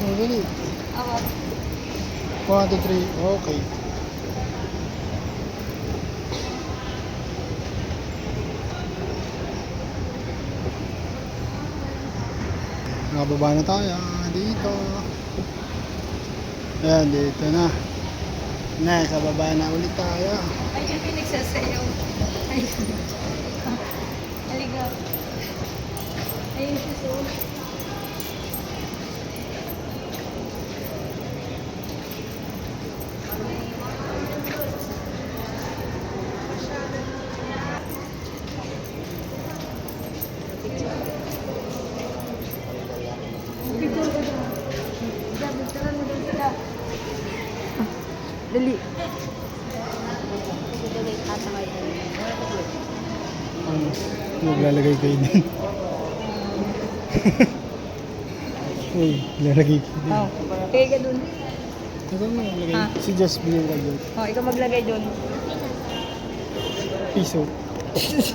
Oh, dali. Ako. 1, 2, 3. Okay. Nakababa na tayo. Dito. Ayan, dito na. Nakababa na ulit tayo. Ay, yung pinagsasayaw. Ay. Halika. Ayun siya so. Picture ka doon. Sabi, tara mo doon sila. Dali. Ano? Maglalagay kayo din. Uy, lalagay kayo din. Oh, kaya ka doon. Ito mo naglagay. Ha? Si Just Blue ka dyan. Oh, ikaw maglagay doon. Piso. 20,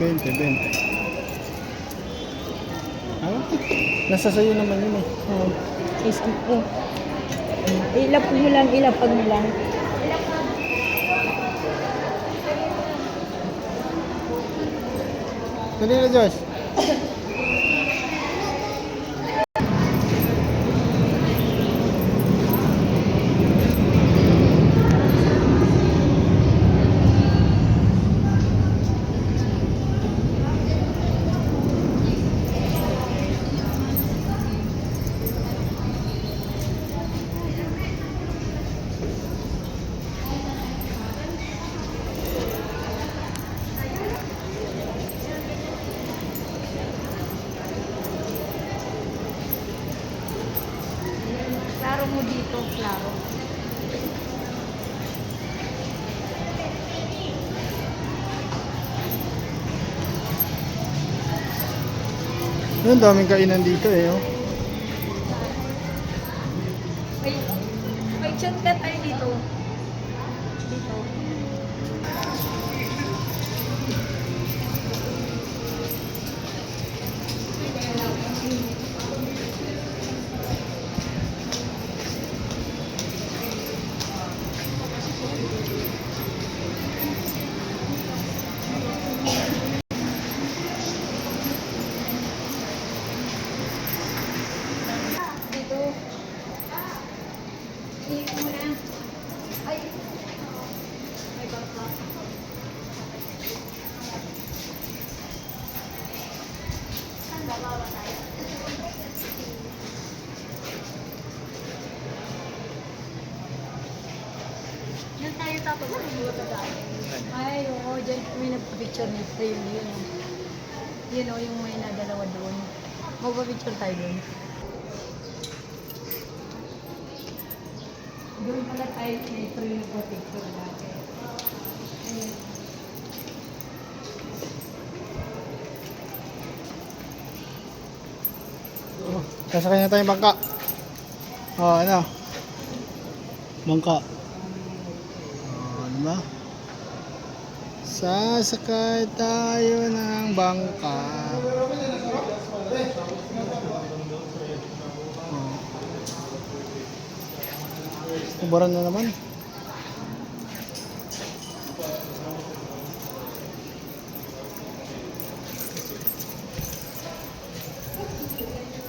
20. Ah, nasa sayo naman yun eh. Oh, isang po. Ilapag mo lang, ilapag mo lang. Dali na, Josh. Klaro mo dito, klaro. Ang daming kainan dito eh. Oh. May, may shortcut tayo dito. Dito. Dito. Dito muna. Ay. May bangka. Saan bababa tayo? Diyan tayo tapos sa Ay, oo, dyan may nagpa-picture nito. Yun, yun. oh. Yun o, yung may nadalawa doon. Magpa-picture tayo doon. Doon pala tayo may nagpa-picture dati. Ayun. Oh, sasakay na tayong bangka. Oh, ano? Bangka. Oh, ano ba? Sasakay tayo ng bangka. Kubaran na naman.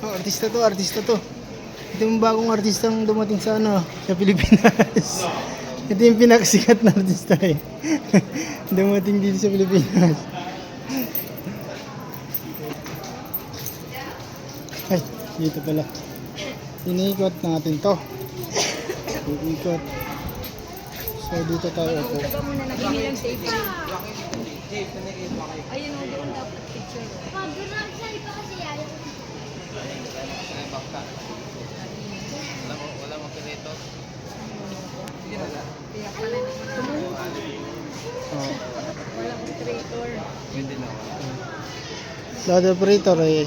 Oh, artista to, artista to. Ito yung bagong artistang dumating sa ano, sa Pilipinas. Ito yung pinakasikat na artista eh. dumating dito sa Pilipinas. Ay, dito pala. Iniikot natin to. Iikot. So dito tayo upo. Ito ka muna, naghingi lang safety. Ayun o, doon dapat picture. Kaya pala naman. Oh. Walang operator. Lahat operator eh.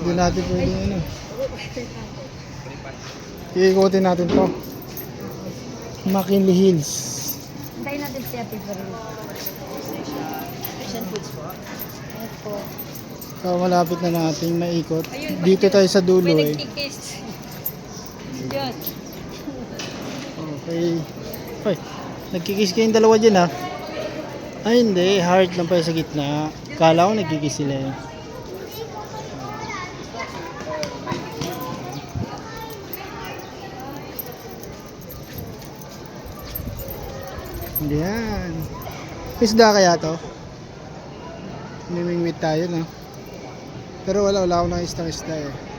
Hindi natin pwede ano. Iikutin natin to. McKinley Hills. Hintayin natin si Ate Faril. Asian Foods po. Yes po. So, malapit na nating maikot. Ayun, Dito tayo sa dulo eh. nagkikis. Yan. Okay. Ay, nagkikis kayong dalawa dyan ah. Ay hindi, heart lang pala sa gitna. Kala ko nagkikis sila eh. Yan. Isda kaya to? Mimingwit tayo no? Pero wala, wala akong nakistang isda eh.